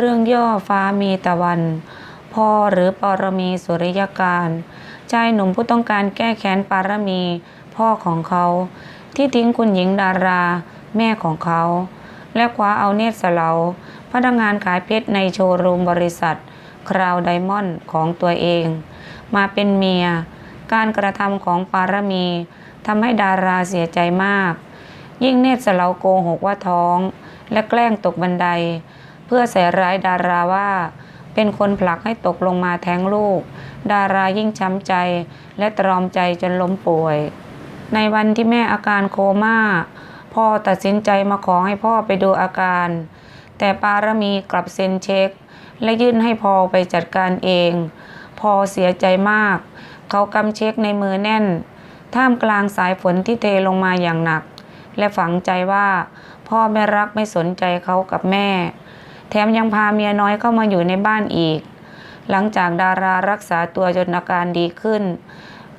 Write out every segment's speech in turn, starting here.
เรื่องย่อฟ้ามีตะวัน พ่อหรือปรมีสุริยการชายหนุ่มผู้ต้องการแก้แค้นปารมี พ่อของเขา ที่ทิ้งคุณหญิงดารา แม่ของเขา และคว้าเอาเนตรเสลาพนักงานขายเพชรในโชว์รูมบริษัท คราวไดมอนด์ของตัวเอง มาเป็นเมีย การกระทำของปารมีทำให้ดาราเสียใจมาก ยิ่งเนตรเสลาโกหกว่าท้อง และแกล้งตกบันได เพื่อใส่ร้ายดาราว่าเป็นคนผลักให้ตกลงมาแท้งลูก ดารายิ่งช้ำใจและตรอมใจจนล้มป่วย ในวันที่แม่อาการโคม่า พ่อตัดสินใจมาขอให้พ่อไปดูอาการ แต่ปารมีกลับเซ็นเช็ค และยื่นให้พอไปจัดการเอง พอเสียใจมาก เขากำเช็คในมือแน่น ท่ามกลางสายฝนที่เทลงมาอย่างหนัก และฝังใจว่า พ่อไม่รักไม่สนใจเขากับแม่ แถมยังพาเมียน้อยเข้ามาอยู่ในบ้านอีก หลังจากดารารักษาตัวจนอาการดีขึ้น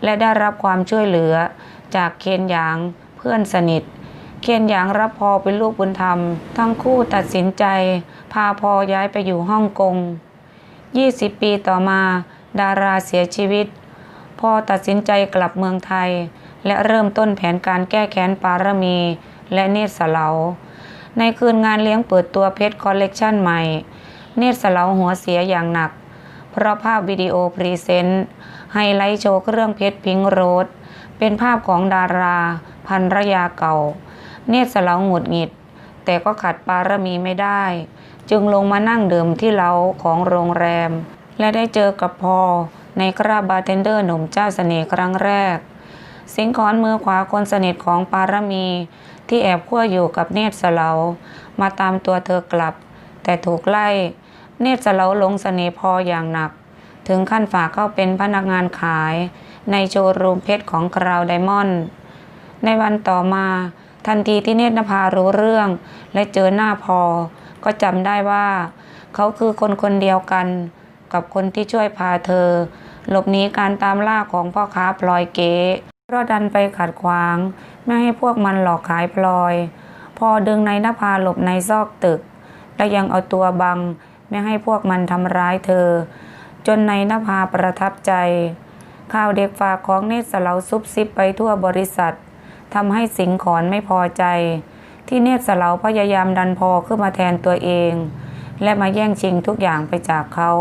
และได้รับความช่วยเหลือจากเคนหยางเพื่อนสนิท เคนหยางรับพอเป็นลูกบุญธรรม ทั้งคู่ตัดสินใจ พาพอย้ายไปอยู่ฮ่องกง 20 ปีต่อมา ดาราเสียชีวิต พอตัดสินใจกลับเมืองไทย และเริ่มต้นแผนการแก้แค้นปารมีและเนตรสลา ในคืนงานเลี้ยงเปิดตัวเพชรคอลเลกชันใหม่ เนตรเสลาหัวเสียอย่างหนัก เพราะภาพวิดีโอพรีเซนต์ไฮไลท์โชว์เครื่องเพชรพิงโรดเป็นภาพของดาราพันรยาเก่า เนตรเสลาหงุดหงิด แต่ก็ขัดปารมีไม่ได้ จึงลงมานั่งดื่มที่เล้าของโรงแรม และได้เจอกับพอในคราบบาร์เทนเดอร์หนุ่มเจ้าเสน่ห์ครั้งแรก สิงขอนมือขวาคนสนิทของปารมี ที่แอบขั้วอยู่กับเนตรเสลามาตามตัวเธอกลับ แต่ถูกไล่ เนตรเสลาลงเสน่พออย่างหนัก ถึงขั้นฝากเข้าเป็นพนักงานขาย ในโชว์รูมเพชรของคราวไดมอนด์ในวันต่อมาทันทีที่เนตรนภารู้เรื่อง และเจอหน้าพอ ก็จำได้ว่า เขาคือคนคนเดียวกัน กับคนที่ช่วยพาเธอ หลบหนีการตามล่าของพ่อค้าพลอยเก๋ เพราะดันไปขัดขวาง ไม่ให้พวกมันหลอกขายพลอย พอดึงในนภาหลบในซอกตึก และยังเอาตัวบัง ไม่ให้พวกมันทำร้ายเธอ จนในนภาประทับใจ ข่าวเด็กฝากของเนตรเสลาซุบซิบไปทั่วบริษัททำให้สิงขอนไม่พอใจ ที่เนตรเสลาพยายามดันพอขึ้นมาแทนตัวเอง และมาแย่งชิงทุกอย่างไปจากเขา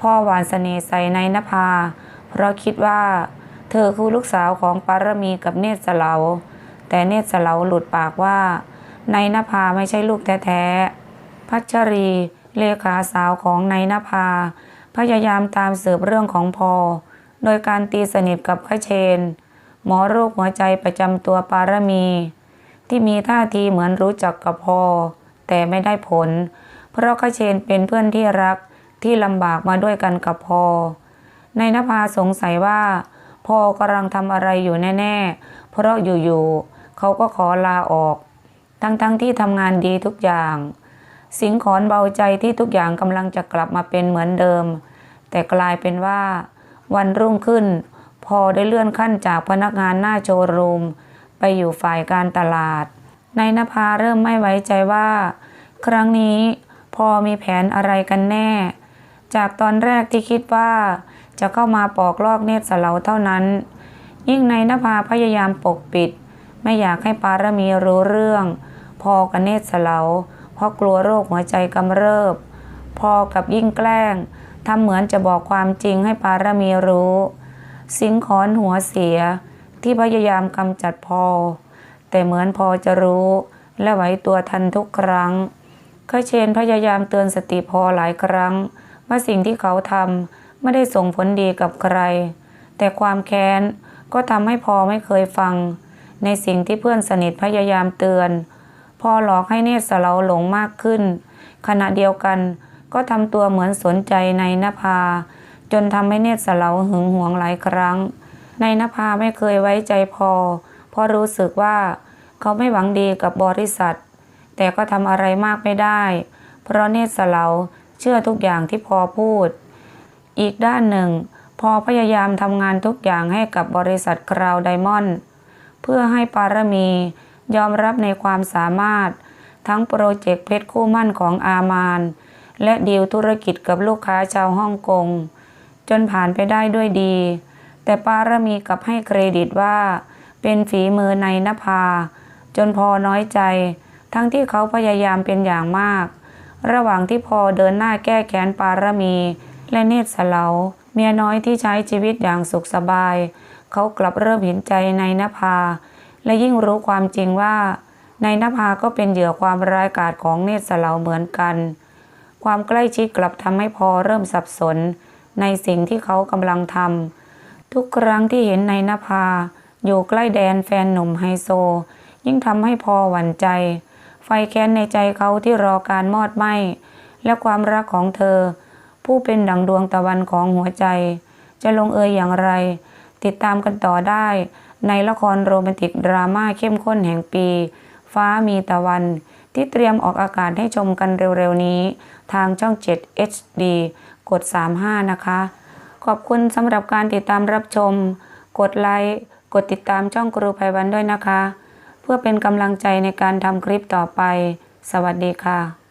พ่อหวานเสน่ห์ใส่ในนภา เพราะคิดว่า อคือลูกสาวของปารมีกับเนตรเสลาแต่เนตรเสลาหลุดปากว่าในนภาไม่ใช่ลูกแท้ๆ พัชรี เลขาสาวของในนภา พยายามตามสืบเรื่องของพอ โดยการตีสนิทกับขเชน หมอโรคหัวใจประจำตัวปารมี ที่มีท่าทีเหมือนรู้จักกับพอ แต่ไม่ได้ผล เพราะขเชนเป็นเพื่อนที่รักที่ลำบากมาด้วยกันกับพอในนภาสงสัยว่า พอกำลังทำอะไรอยู่แน่ๆ เพราะอยู่ๆเขาก็ขอลาออก ทั้งๆทที่ทำงานดีทุกอย่าง สิงขอนเบาใจที่ทุกอย่างกำลังจะกลับมาเป็นเหมือนเดิม แต่กลายเป็นว่า วันรุ่งขึ้น พอได้เลื่อนขั้นจากพนักงานหน้าโชว์รูม ไปอยู่ฝ่ายการตลาดในนภาเริ่มไม่ไว้ใจว่า ครั้งนี้พอมีแผนอะไรกันแน่ จากตอนแรกที่คิดว่า จะเข้ามาปอกลอกเนตรสเลาเท่านั้น ยิ่งในนภาพยายามปกปิด ไม่อยากให้ปารมีรู้เรื่อง พอกับเนตรสเลาเพราะกลัวโรคหัวใจกำเริบ พอกับยิ่งแกล้งทำเหมือนจะบอกความจริงให้ปารมีรู้ สิงขอนหัวเสียที่พยายามกำจัดพอ แต่เหมือนพอจะรู้ และไหวตัวทันทุกครั้งขเชนพยายามเตือนสติพอหลายครั้ง ว่าสิ่งที่เขาทำไม่ได้ส่งผลดีกับใคร แต่ความแค้นก็ทำให้พอไม่เคยฟัง ในสิ่งที่เพื่อนสนิทพยายามเตือน พอหลอกให้เนตรเลาหลงมากขึ้น ขณะเดียวกันก็ทำตัวเหมือนสนใจในนภา จนทำให้เนตรเลาหึงหวงหลายครั้ง ในนภาไม่เคยไว้ใจพอ เพราะรู้สึกว่าเขาไม่หวังดีกับบริษัท แต่ก็ทำอะไรมากไม่ได้ เพราะเนตรเลา เชื่อทุกอย่างที่พอพูด อีกด้านหนึ่ง พอพยายามทำงานทุกอย่างให้กับบริษัทคราวไดมอนด์เพื่อให้ปารมี ยอมรับในความสามารถ ทั้งโปรเจกต์เพชรคู่มั่นของอามาน และดีลธุรกิจกับลูกค้าชาวฮ่องกง จนผ่านไปได้ด้วยดี แต่ปารมีกลับให้เครดิตว่า เป็นฝีมือในนภา จนพอน้อยใจ ทั้งที่เขาพยายามเป็นอย่างมาก ระหว่างที่พอเดินหน้าแก้แค้นปารมี และเนตรเสลาเมียน้อยที่ใช้ชีวิตอย่างสุขสบาย เขากลับเริ่มเห็นใจในนภา และยิ่งรู้ความจริงว่า ในนภาก็เป็นเหยื่อความร้ายกาจของเนตรเสลาเหมือนกัน ความใกล้ชิดกลับทำให้พอเริ่มสับสน ในสิ่งที่เขากำลังทำทุกครั้งที่เห็นในนภา อยู่ใกล้แดนแฟนหนุ่มไฮโซ ยิ่งทำให้พอหวั่นใจ ไฟแค้นในใจเขาที่รอการมอดไหม้และความรักของเธอ ผู้เป็นดังดวงตะวันของหัวใจ จะลงเอยอย่างไร ติดตามกันต่อได้ในละครโรแมนติกดราม่าเข้มข้นแห่งปี ฟ้ามีตะวัน ที่เตรียมออกอากาศให้ชมกันเร็วๆนี้ ทางช่อง 7 HD กด 35 นะคะ ขอบคุณสำหรับการติดตามรับชม กดไลค์ กดติดตามช่องครูไพวันด้วยนะคะ เพื่อเป็นกำลังใจในการทำคลิปต่อไป สวัสดีค่ะ